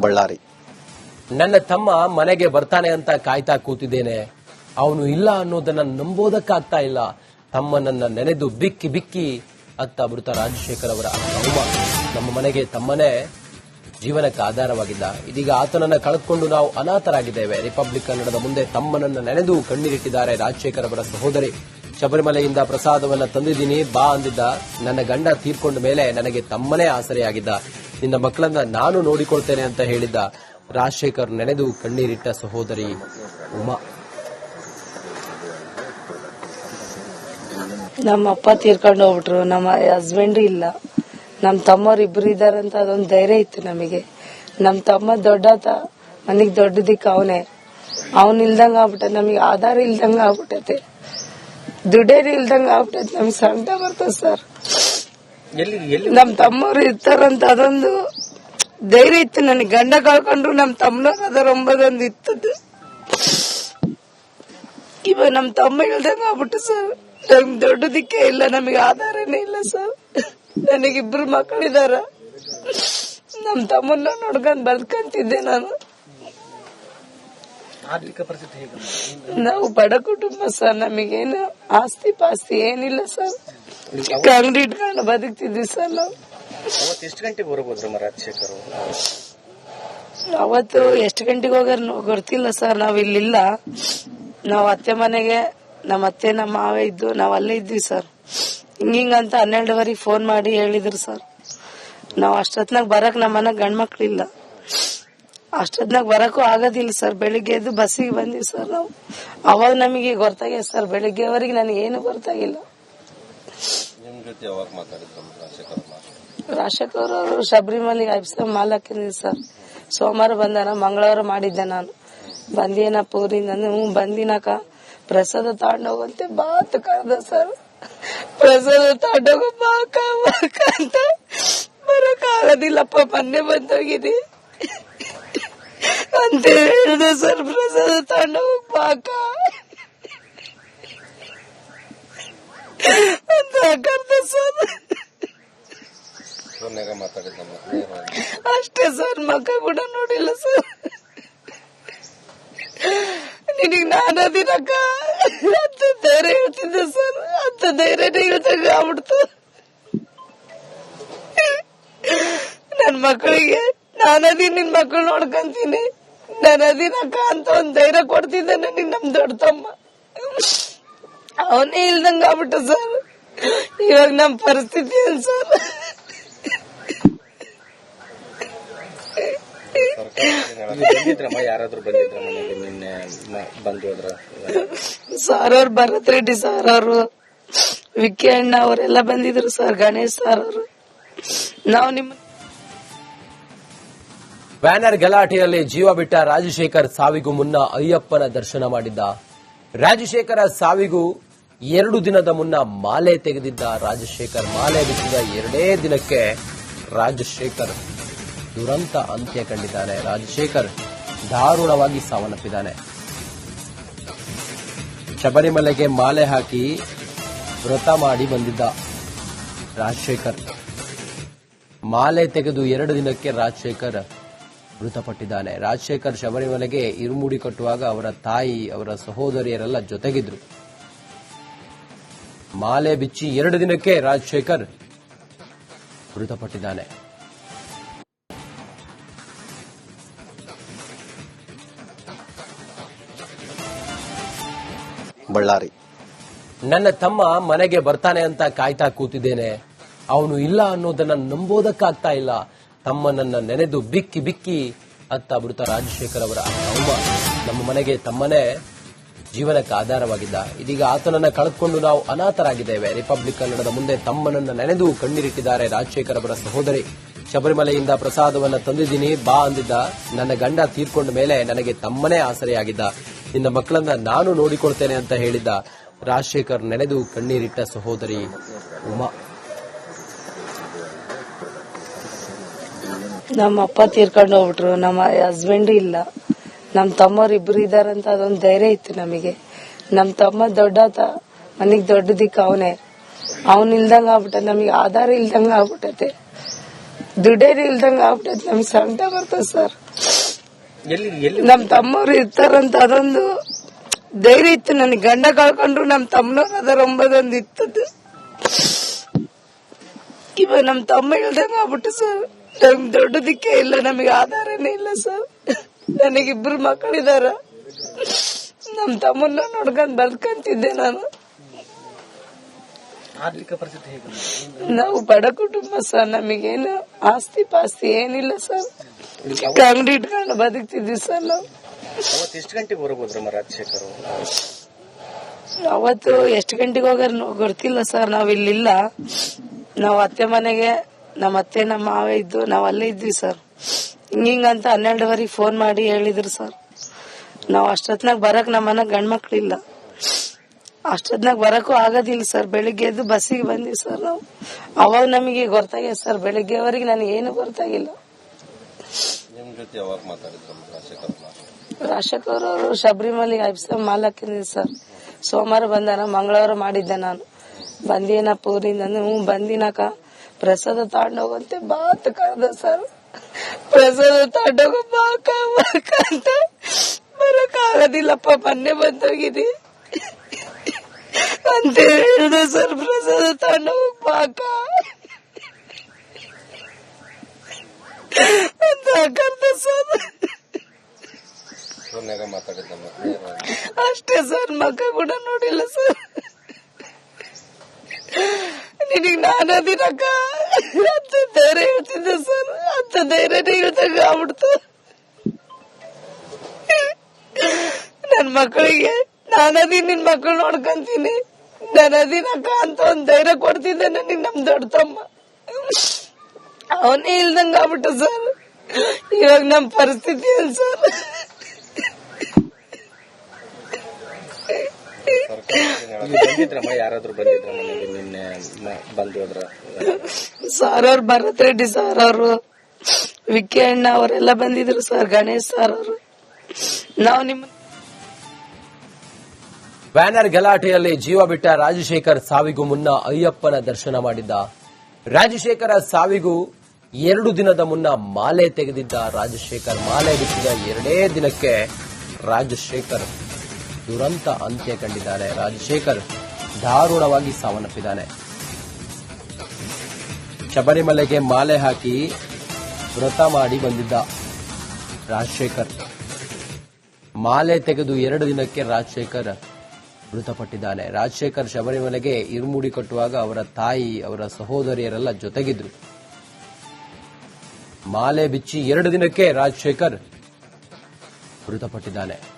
ಬಳ್ಳಾರಿ. ನನ್ನ ತಮ್ಮ ಮನೆಗೆ ಬರ್ತಾನೆ ಅಂತ ಕಾಯ್ತಾ ಕೂತಿದ್ದೇನೆ. ಅವನು ಇಲ್ಲ ಅನ್ನೋದನ್ನ ನಂಬೋದಕ್ಕಾಗ್ತಾ ಇಲ್ಲ. ತಮ್ಮ ನನ್ನ ನೆನೆದು ಬಿಕ್ಕಿ ಬಿಕ್ಕಿ ಅತ್ತ ಮೃತ ರಾಜಶೇಖರ್ ಅವರ ಅಮ್ಮ ನಮ್ಮ ಮನೆಗೆ ತಮ್ಮನೇ ಜೀವನಕ್ಕೆ ಆಧಾರವಾಗಿದ್ದ ಇದೀಗ ಆತನನ್ನ ಕಳೆದುಕೊಂಡು ನಾವು ಅನಾಥರಾಗಿದ್ದೇವೆ. ರಿಪಬ್ಲಿಕ್ ಕನ್ನಡದ ಮುಂದೆ ತಮ್ಮನನ್ನ ನೆನೆದು ಕಣ್ಣೀರಿಟ್ಟಿದ್ದಾರೆ ರಾಜಶೇಖರ್ ಅವರ ಸಹೋದರಿ. ಶಬರಿಮಲೆಯಿಂದ ಪ್ರಸಾದವನ್ನ ತಂದಿದ್ದೀನಿ, ಬಾ ಅಂದಿದ್ದ. ನನ್ನ ಗಂಡ ತೀರ್ಕೊಂಡ ಮೇಲೆ ನನಗೆ ತಮ್ಮನೇ ಆಸರೆಯಾಗಿದ್ದ. ನಿನ್ನ ಮಕ್ಕಳನ್ನ ನಾನು ನೋಡಿಕೊಳ್ತೇನೆ ಅಂತ ಹೇಳಿದ್ದ ರಾಜಶೇಖರ್ ನೆನೆದು ಕಣ್ಣೀರಿಟ್ಟ ಸಹೋದರಿ ಉಮಾ. ನಮ್ಮ ಅಪ್ಪ ತೀರ್ಕೊಂಡು ಹೋಗ್ಬಿಟ್ರು. ನಮ್ಮ ಹಸ್ಬೆಂಡ್ ಇಲ್ಲ. ನಮ್ಮ ತಮ್ಮವ್ರು ಇಬ್ರು ಇದಾರಂತ ಅದೊಂದು ಧೈರ್ಯ ಇತ್ತು ನಮಗೆ. ನಮ್ಮ ತಮ್ಮ ದೊಡ್ಡತ ಮನಿಗೆ ದೊಡ್ಡದಿಕ್ ಅವನೇ. ಅವನ್ ಇಲ್ದಂಗ ಆಗ್ಬಿಟ್ಟ ನಮಗೆ ಆಧಾರ ಇಲ್ದಂಗ ಆಗ್ಬಿಟ್ಟೈತೆ. ದುಡ್ಡೇನು ಇಲ್ದಂಗ ಆಗ್ಬಿಟ್ಟೈತೆ. ನಮ್ಗೆ ಸಂಕಟ ಬರ್ತದೆ ಸರ್. ನಮ್ ತಮ್ಮವ್ರು ಇರ್ತಾರಂತ ಅದೊಂದು ಧೈರ್ಯ ಇತ್ತು ನನಗೆ. ಗಂಡ ಕಳ್ಕೊಂಡ್ರು ನಮ್ ತಮ್ಮನವ್ರು ಅದರ ಒಂಬದೊಂದು ಇತ್ತದ್ದು ಇವ ನಮ್ ತಮ್ಮ ಹೇಳ್ದಂಗ ಆಗ್ಬಿಟ್ಟು ಸರ್ ನಮ್ಗೆ ದೊಡ್ಡದಕ್ಕೆ ಇಲ್ಲ ನಮಗೆ ಆಧಾರನೇ ಇಲ್ಲ ಸರ್ ನನಗಿಬ್ರು ಮಕ್ಕಳಿದಾರ. ನಮ್ ತಮ್ಮನ್ನ ನೋಡ್ಕೊಂಡ್ ಬದುಕಂತಿದ್ದೆ ನಾನು. ಆರ್ಥಿಕ ಪರಿಸ್ಥಿತಿ ನಾವು ಬಡ ಕುಟುಂಬ ಸರ್ ನಮಗೇನು ಆಸ್ತಿ ಪಾಸ್ತಿ ಏನಿಲ್ಲ ಸರ್ ಅಂಗಡಿ ಇಟ್ಕೊಂಡು ಬದುಕ್ತಿದ್ವಿ ಸರ್ ನಾವು ಅವತ್ತು ಎಷ್ಟು ಗಂಟೆಗೆ ಹೊರಗೋದ್ರು ರಾಜಶೇಖರ್ ಅವತ್ತು ಎಷ್ಟು ಗಂಟೆಗೆ ಹೋಗಾರ ಗೊತ್ತಿಲ್ಲ ಸರ್ ನಾವ್ ಇಲ್ಲಿಲ್ಲ. ನಾವ್ ಅತ್ತೆ ಮನೆಗೆ ನಮ್ಮ ಅತ್ತೆ ನಮ್ಮ ಮಾವ ಇದ್ದು ನಾವ್ ಅಲ್ಲೇ ಇದ್ವಿ ಸರ್. ಹಿಂಗಿಂಗಂತ ಹನ್ನೆರಡುವರೆಗೆ ಫೋನ್ ಮಾಡಿ ಹೇಳಿದ್ರು ಸರ್. ನಾವ್ ಅಷ್ಟೊತ್ನಾಗ ಬರಕ್ ನಮ್ಮ ಮನೆಗ್ ಗಂಡ್ ಮಕ್ಳಿಲ್ಲ. ಅಷ್ಟೊತ್ನಾಗ ಬರಕ್ಕೂ ಆಗೋದಿಲ್ಲ ಸರ್. ಬೆಳಿಗ್ಗೆ ಎದ್ದು ಬಸ್ಸಿಗೆ ಬಂದಿವಿ ಸರ್ ನಾವು. ಅವಾಗ ನಮಗೆ ಗೊತ್ತಾಗಿದೆ ಸರ್ ಬೆಳಿಗ್ಗೆವರೆಗೆ ನನಗೆ ಏನು ಗೊತ್ತಾಗಿಲ್ಲ. ನಿಮ್ ಜೊತೆ ಯಾವಾಗ ಮಾತಾಡಿದ್ರು ರಾಜಶೇಖರ್ ಅವರು? ಶಬರಿಮಲೆ ಅಭಿಷೇಕ ಮಾಲ್ ಹಾಕಿದ್ವಿ ಸರ್ ಸೋಮವಾರ ಬಂದಾನ, ಮಂಗಳವಾರ ಮಾಡಿದ್ದೆ ನಾನು. ಬಂದಿನ ಪೂರಿಂದ ಹ್ಞೂ ಬಂದಿನಕ ಪ್ರಸಾದ ತಗೊಂಡೋಗಂತೆ ಬಾತ್ ಕರೆದ ಸರ್. ಪ್ರಸಾದ ತಗೊಂಡೋಗು ಬಾಕ ಬಾಕ ಅಂತ. ಬರಕ್ ಆಗೋದಿಲ್ಲಪ್ಪ, ಮೊನ್ನೆ ಬಂದೋಗಿದಿ ಅಂತ ಹೇಳಿದೆ ಸರ್, ಪ್ರಸಾದ ತಾಂಡೋಗ ಬಾಕ ಅಂತ ಕರ್ದ ಸರ್ ಅಷ್ಟೇ ಸರ್ ಮಕ್ಕ ಕೂಡ ನೋಡಿಲ್ಲ ಸರ್. ನಿನಗ್ ನಾನು ಅದಿನಕ್ಕ ಅಂತ ಧೈರ್ಯ ಹೇಳ್ತಿದ್ದೆ ಸರ್ ಅಂತ ಧೈರ್ಯನೇ ಹೇಳ್ದಂಗ ಆಗ್ಬಿಡ್ತು. ನನ್ ಮಕ್ಕಳಿಗೆ ನಾನದಿ ನಿನ್ ಮಕ್ಕಳು ನೋಡ್ಕೊಂತೀನಿ. ನಾನು ಅದಿನಕ್ಕ ಅಂತ ಒಂದ್ ಧೈರ್ಯ ಕೊಡ್ತಿದ್ದೆ ನನಗ್ ನಮ್ ದೊಡ್ಡ ತಮ್ಮ ಅವನೇ ಇಲ್ದಂಗ ಆಗ್ಬಿಟ್ಟು ಸರ್. ಇವಾಗ ನಮ್ ಪರಿಸ್ಥಿತಿ ಏನ್ ಸರ್? ಬಂದಿದ್ರಮ್ಮ ಯಾರಾದ್ರೂ ಬಂದಿದ್ರ ಮನೆಗೆ ನಿನ್ನೆ ಮ- ಬಂದು ಹೋದ್ರ ಸರ್ ಅವ್ರು ಭರತ್ ರೆಡ್ಡಿ ಸರ್ ಅವರು ವಿಕ್ಕಿ ಅಣ್ಣ ಅವರೆಲ್ಲ ಬಂದಿದ್ರು ಸರ್ ಗಣೇಶ್ ಸರ್ ಅವರು ನಾವು ನಿಮ್ಮ ಬ್ಯಾನರ್ ಗಲಾಟೆಯಲ್ಲಿ ಜೀವ ಬಿಟ್ಟ ರಾಜಶೇಖರ್ ಸಾವಿಗೂ ಮುನ್ನ ಅಯ್ಯಪ್ಪನ ದರ್ಶನ ಮಾಡಿದ್ದ ರಾಜಶೇಖರ ಸಾವಿಗೂ ಎರಡು ದಿನದ ಮುನ್ನ ಮಾಲೆ ತೆಗೆದಿದ್ದ ರಾಜಶೇಖರ್ ಮಾಲೆ ಬಿಟ್ಟಿದ್ದ ಎರಡೇ ದಿನಕ್ಕೆ ರಾಜಶೇಖರ್ ದುರಂತ ಅಂತ್ಯ ಕಂಡಿದ್ದಾನೆ. ರಾಜಶೇಖರ್ ದಾರುಣವಾಗಿ ಸಾವನ್ನಪ್ಪಿದ್ದಾನೆ. ಶಬರಿಮಲೆಗೆ ಮಾಲೆ ಹಾಕಿ ವ್ರತ ಮಾಡಿ ಬಂದಿದ್ದ ರಾಜಶೇಖರ್. ಮಾಲೆ ತೆಗೆದು ಎರಡು ದಿನಕ್ಕೆ ರಾಜಶೇಖರ್ ಮೃತಪಟ್ಟಿದ್ದಾನೆ. ರಾಜಶೇಖರ್ ಶಬರಿಮಲೆಗೆ ಇರುಮುಡಿ ಕಟ್ಟುವಾಗ ಅವರ ತಾಯಿ, ಅವರ ಸಹೋದರಿಯರೆಲ್ಲ ಜೊತೆಗಿದ್ರು. ಮಾಲೆ ಬಿಚ್ಚಿ ಎರಡು ದಿನಕ್ಕೆ ರಾಜಶೇಖರ್ ಮೃತಪಟ್ಟಿದ್ದಾನೆ. ಬಳ್ಳಾರಿ. ನನ್ನ ತಮ್ಮ ಮನೆಗೆ ಬರ್ತಾನೆ ಅಂತ ಕಾಯ್ತಾ ಕೂತಿದ್ದೇನೆ. ಅವನು ಇಲ್ಲ ಅನ್ನೋದನ್ನ ನಂಬೋದಕ್ಕಾಗ್ತಾ ಇಲ್ಲ. ತಮ್ಮ ನನ್ನ ನೆನೆದು ಬಿಕ್ಕಿ ಬಿಕ್ಕಿ ಅತ್ತ ಬಿಡುತ್ತ ರಾಜಶೇಖರ್ ಅವರ ಅಮ್ಮ ನಮ್ಮ ಮನೆಗೆ ತಮ್ಮನೇ ಜೀವನಕ್ಕೆ ಆಧಾರವಾಗಿದ್ದ. ಇದೀಗ ಆತನನ್ನ ಕಳೆದುಕೊಂಡು ನಾವು ಅನಾಥರಾಗಿದ್ದೇವೆ. ರಿಪಬ್ಲಿಕ್ ಕನ್ನಡದ ಮುಂದೆ ತಮ್ಮನನ್ನ ನೆನೆದು ಕಣ್ಣೀರಿಟ್ಟಿದ್ದಾರೆ ರಾಜಶೇಖರ್ ಅವರ ಸಹೋದರಿ. ಶಬರಿಮಲೆಯಿಂದ ಪ್ರಸಾದವನ್ನ ತಂದಿದ್ದೀನಿ ಬಾ ಅಂದಿದ್ದ. ನನ್ನ ಗಂಡ ತೀರ್ಕೊಂಡ ಮೇಲೆ ನನಗೆ ತಮ್ಮನೇ ಆಸರೆಯಾಗಿದ್ದ. ನಿನ್ನ ಮಕ್ಕಳನ್ನ ನಾನು ನೋಡಿಕೊಳ್ತೇನೆ ಅಂತ ಹೇಳಿದ್ದ ರಾಜಶೇಖರ್ ನೆನೆದು ಕಣ್ಣೀರಿಟ್ಟ ಸಹೋದರಿ ಉಮಾ. ನಮ್ಮ ಅಪ್ಪ ತೀರ್ಕೊಂಡು ಹೋಗ್ಬಿಟ್ರು. ನಮ್ಮ ಹಸ್ಬೆಂಡ್ ಇಲ್ಲ. ನಮ್ಮ ತಮ್ಮವ್ರು ಇಬ್ರು ಇದಾರಂತ ಅದೊಂದು ಧೈರ್ಯ ಇತ್ತು ನಮಗೆ. ನಮ್ಮ ತಮ್ಮ ದೊಡ್ಡಾತ ಮನೆಗ್ ದೊಡ್ಡದಿಕ್ಕ ಅವನೇ. ಅವನ್ ಇಲ್ದಂಗ ಆಗ್ಬಿಟ್ಟ, ನಮಗೆ ಆಧಾರ ಇಲ್ದಂಗ ಆಗ್ಬಿಟ್ಟತೆ. ದುಡ್ಡೇನು ಇಲ್ದಂಗ ಆಗ್ಬಿಟ್ಟೈತೆ. ನಮ್ಗೆ ಸಂಕಟ ಬರ್ತದೆ ಸರ್. ನಮ್ ತಮ್ಮವ್ರು ಇರ್ತಾರಂತ ಅದೊಂದು ಧೈರ್ಯ ಇತ್ತು ನನಗೆ. ಗಂಡ ಕಳ್ಕೊಂಡ್ರು ನಮ್ ತಮ್ಮನವ್ರು ಅದರ ಒಂಬದೊಂದು ಇತ್ತದು. ಇವ ನಮ್ ತಮ್ಮ ಇಲ್ದಂಗ ಆಗ್ಬಿಟ್ಟು ಸರ್ ನಮ್ಗೆ ದೊಡ್ಡದಕ್ಕೆ ಇಲ್ಲ, ನಮಗೆ ಆಧಾರನೇ ಇಲ್ಲ ಸರ್. ನನಗಿಬ್ರು ಮಕ್ಕಳಿದಾರ ನಮ್ ತಮ್ಮನ್ನ ನೋಡ್ಕೊಂಡ್ ಬದುಕಂತಿದ್ದೆ ನಾನು. ಆರ್ಥಿಕ ಪರಿಸ್ಥಿತಿ ಹೇಗೆ ನಾವು ಬಡ ಕುಟುಂಬ ಸರ್ ನಮಗೇನು ಆಸ್ತಿ ಪಾಸ್ತಿ ಏನಿಲ್ಲ ಸರ್. ಅಂಗಡಿ ಇಟ್ಕೊಂಡು ಬದುಕ್ತಿದ್ವಿ ಸರ್ ನಾವು. ಅವತ್ತು ಎಷ್ಟು ಗಂಟೆಗೆ ರಾಜಶೇಖರ್ ಅವತ್ತು ಎಷ್ಟು ಗಂಟೆಗೆ ಹೋಗಾರ ಗೊತ್ತಿಲ್ಲ ಸರ್ ನಾವ್ ಇಲ್ಲಿಲ್ಲ. ನಾವ್ ಅತ್ತೆ ಮನೆಗೆ ನಮ್ಮ ಅತ್ತೆ ನಮ್ಮ ಮಾವ ಇದ್ದು ನಾವ್ ಅಲ್ಲೇ ಇದ್ವಿ ಸರ್. ಹಿಂಗಿಂಗಂತ ಹನ್ನೆರಡುವರೆಗೆ ಫೋನ್ ಮಾಡಿ ಹೇಳಿದ್ರು ಸರ್. ನಾವ್ ಅಷ್ಟೊತ್ನಾಗ ಬರಕ್ ನಮ್ಮ ಮನೆ ಅಷ್ಟೊತ್ನಾಗ ಬರಕ್ಕೂ ಆಗೋದಿಲ್ಲ ಸರ್. ಬೆಳಿಗ್ಗೆ ಎದ್ದು ಬಸ್ಸಿಗೆ ಬಂದಿವಿ ಸರ್ ನಾವು. ಅವಾಗ ನಮಗೆ ಗೊತ್ತಾಗಿದೆ ಸರ್. ಬೆಳಿಗ್ಗೆವರೆಗೆ ನನಗೆ ಏನು ಗೊತ್ತಾಗಿಲ್ಲ. ರಾಜಶೇಖರ್ ಅವರು? ಶಬರಿಮಲೆ ಐಬ್ಸ ಮಾಲಕ್ಕಿಂದ ಸರ್. ಸೋಮವಾರ ಬಂದಾನ ಮಂಗಳವಾರ ಮಾಡಿದ್ದೆ ನಾನು. ಬಂದಿನ ಪೂರಿಂದ ಹ್ಞೂ ಬಂದಿನಕ ಪ್ರಸಾದ ತಗೊಂಡೋಗಂತೆ ಬಾತ್ ಕಾದ ಸರ್. ಪ್ರಸಾದ ತಗೊಂಡೋಗ ಬಾಕ ಅಂತ ಬರಕ್ ಆಗೋದಿಲ್ಲಪ್ಪ ಮೊನ್ನೆ ಬಂದೋಗಿದಿ ಅಂತ ಹೇಳಿದೆ ಸರ್, ಪ್ರಸಾದ ತಗೊಂಡೋಗ ಪಾಕ. ಅಂತ ಕರ್ದ ಸರ್. ಅಷ್ಟೇ ಸರ್ ಮಕ್ಕ ಕೂಡ ನೋಡಿಲ್ಲ ಸರ್. ನಿನಗ್ ನಾನದಿನಕ್ಕ ಅಂತ ಧೈರ್ಯ ಹೇಳ್ತಿದ್ದೆ ಸರ್, ಅಂತ ಧೈರ್ಯನೇ ಹೇಳ್ದಾಗ ಆಗ್ಬಿಡ್ತು. ನನ್ ಮಕ್ಕಳಿಗೆ ನಾನದಿ ನಿನ್ ಮಕ್ಕಳು ನೋಡ್ಕೊಂತೀನಿ. ನಾನದಿನಕ್ಕ ಅಂತ ಒಂದ್ ಧೈರ್ಯ ಕೊಡ್ತಿದ್ದೆ ನನಗ್ ನಮ್ ದೊಡ್ಡ ತಮ್ಮ ಅವನೇ ಇಲ್ದಂಗ ಆಗ್ಬಿಟ್ಟು ಸರ್. ಇವಾಗ ನಮ್ ಪರಿಸ್ಥಿತಿ ಏನ್ ಸರ್? ಸರ್ ಅವ್ರು ಭರತ್ ರೆಡ್ಡಿ ಸರ್ ಅವರು ವಿಕಿ ಅಣ್ಣ ಅವರೆಲ್ಲ ಬಂದಿದ್ರು ಸರ್, ಗಣೇಶ್ ಸರ್ ಅವರು. ನಾವು ನಿಮ್ಮ ಬ್ಯಾನರ್ ಗಲಾಟೆಯಲ್ಲಿ ಜೀವ ಬಿಟ್ಟ ರಾಜಶೇಖರ್ ಸಾವಿಗೂ ಮುನ್ನ ಅಯ್ಯಪ್ಪನ ದರ್ಶನ ಮಾಡಿದ್ದ ರಾಜಶೇಖರ ಸಾವಿಗೂ ಎರಡು ದಿನದ ಮುನ್ನ ಮಾಲೆ ತೆಗೆದಿದ್ದ ರಾಜಶೇಖರ್ ಮಾಲೆ ಬಿಟ್ಟಿದ ಎರಡೇ ದಿನಕ್ಕೆ ರಾಜಶೇಖರ್ ದುರಂತ ಅಂತ್ಯ ಕಂಡಿದ್ದಾನೆ. ರಾಜಶೇಖರ್ ದಾರುಣವಾಗಿ ಸಾವನ್ನಪ್ಪಿದ್ದಾನೆ. ಶಬರಿಮಲೆಗೆ ಮಾಲೆ ಹಾಕಿ ವ್ರತ ಮಾಡಿ ಬಂದಿದ್ದ ರಾಜಶೇಖರ್ ಮಾಲೆ ತೆಗೆದು ಎರಡು ದಿನಕ್ಕೆ ರಾಜಶೇಖರ್ ಮೃತಪಟ್ಟಿದ್ದಾನೆ. ರಾಜಶೇಖರ್ ಶಬರಿಮಲೆಗೆ ಇರುಮುಡಿ ಕಟ್ಟುವಾಗ ಅವರ ತಾಯಿ, ಅವರ ಸಹೋದರಿಯರೆಲ್ಲ ಜೊತೆಗಿದ್ರು. ಮಾಲೆ ಬಿಚ್ಚಿ ಎರಡು ದಿನಕ್ಕೆ ರಾಜಶೇಖರ್ ಮೃತಪಟ್ಟಿದ್ದಾನೆ.